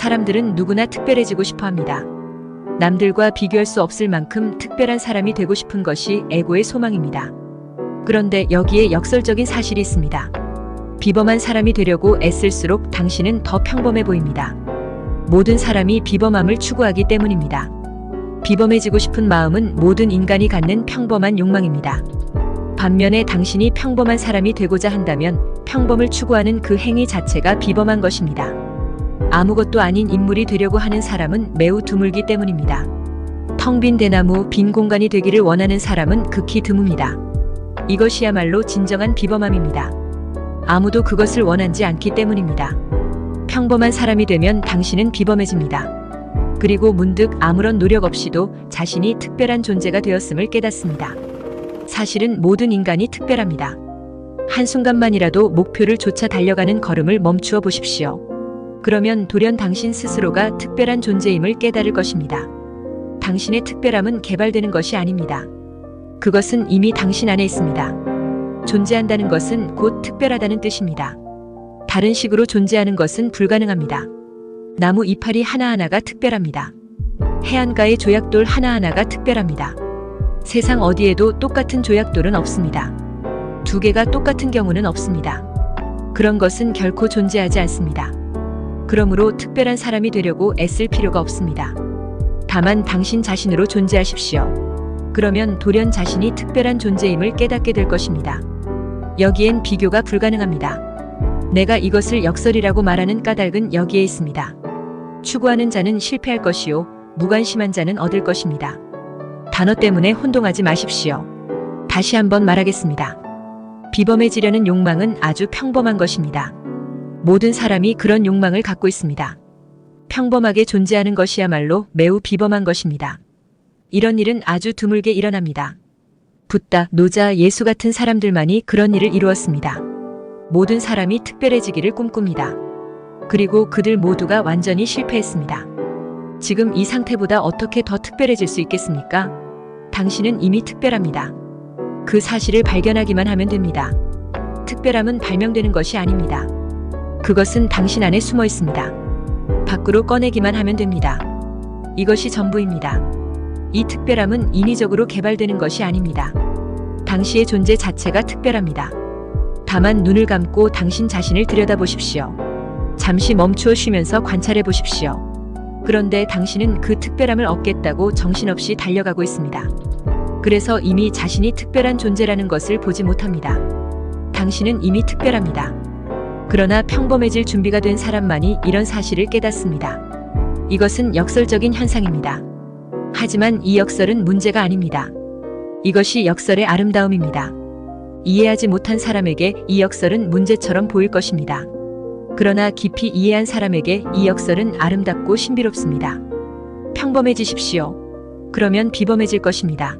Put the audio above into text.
사람들은 누구나 특별해지고 싶어 합니다. 남들과 비교할 수 없을 만큼 특별한 사람이 되고 싶은 것이 에고의 소망입니다. 그런데 여기에 역설적인 사실이 있습니다. 비범한 사람이 되려고 애쓸수록 당신은 더 평범해 보입니다. 모든 사람이 비범함을 추구하기 때문입니다. 비범해지고 싶은 마음은 모든 인간이 갖는 평범한 욕망입니다. 반면에 당신이 평범한 사람이 되고자 한다면 평범을 추구하는 그 행위 자체가 비범한 것입니다. 아무것도 아닌 인물이 되려고 하는 사람은 매우 드물기 때문입니다. 텅 빈 대나무, 빈 공간이 되기를 원하는 사람은 극히 드뭅니다. 이것이야말로 진정한 비범함입니다. 아무도 그것을 원하지 않기 때문입니다. 평범한 사람이 되면 당신은 비범해집니다. 그리고 문득 아무런 노력 없이도 자신이 특별한 존재가 되었음을 깨닫습니다. 사실은 모든 인간이 특별합니다. 한순간만이라도 목표를 쫓아 달려가는 걸음을 멈추어 보십시오. 그러면 돌연 당신 스스로가 특별한 존재임을 깨달을 것입니다. 당신의 특별함은 개발되는 것이 아닙니다. 그것은 이미 당신 안에 있습니다. 존재한다는 것은 곧 특별하다는 뜻입니다. 다른 식으로 존재하는 것은 불가능합니다. 나무 이파리 하나하나가 특별합니다. 해안가의 조약돌 하나하나가 특별합니다. 세상 어디에도 똑같은 조약돌은 없습니다. 두 개가 똑같은 경우는 없습니다. 그런 것은 결코 존재하지 않습니다. 그러므로 특별한 사람이 되려고 애쓸 필요가 없습니다. 다만 당신 자신으로 존재하십시오. 그러면 돌연 자신이 특별한 존재임을 깨닫게 될 것입니다. 여기엔 비교가 불가능합니다. 내가 이것을 역설이라고 말하는 까닭은 여기에 있습니다. 추구하는 자는 실패할 것이요, 무관심한 자는 얻을 것입니다. 단어 때문에 혼동하지 마십시오. 다시 한번 말하겠습니다. 비범해지려는 욕망은 아주 평범한 것입니다. 모든 사람이 그런 욕망을 갖고 있습니다. 평범하게 존재하는 것이야말로 매우 비범한 것입니다. 이런 일은 아주 드물게 일어납니다. 붓다, 노자, 예수 같은 사람들만이 그런 일을 이루었습니다. 모든 사람이 특별해지기를 꿈꿉니다. 그리고 그들 모두가 완전히 실패했습니다. 지금 이 상태보다 어떻게 더 특별해질 수 있겠습니까? 당신은 이미 특별합니다. 그 사실을 발견하기만 하면 됩니다. 특별함은 발명되는 것이 아닙니다. 그것은 당신 안에 숨어 있습니다. 밖으로 꺼내기만 하면 됩니다. 이것이 전부입니다. 이 특별함은 인위적으로 개발되는 것이 아닙니다. 당시의 존재 자체가 특별합니다. 다만 눈을 감고 당신 자신을 들여다보십시오. 잠시 멈추어 쉬면서 관찰해 보십시오. 그런데 당신은 그 특별함을 얻겠다고 정신없이 달려가고 있습니다. 그래서 이미 자신이 특별한 존재라는 것을 보지 못합니다. 당신은 이미 특별합니다. 그러나 평범해질 준비가 된 사람만이 이런 사실을 깨닫습니다. 이것은 역설적인 현상입니다. 하지만 이 역설은 문제가 아닙니다. 이것이 역설의 아름다움입니다. 이해하지 못한 사람에게 이 역설은 문제처럼 보일 것입니다. 그러나 깊이 이해한 사람에게 이 역설은 아름답고 신비롭습니다. 평범해지십시오. 그러면 비범해질 것입니다.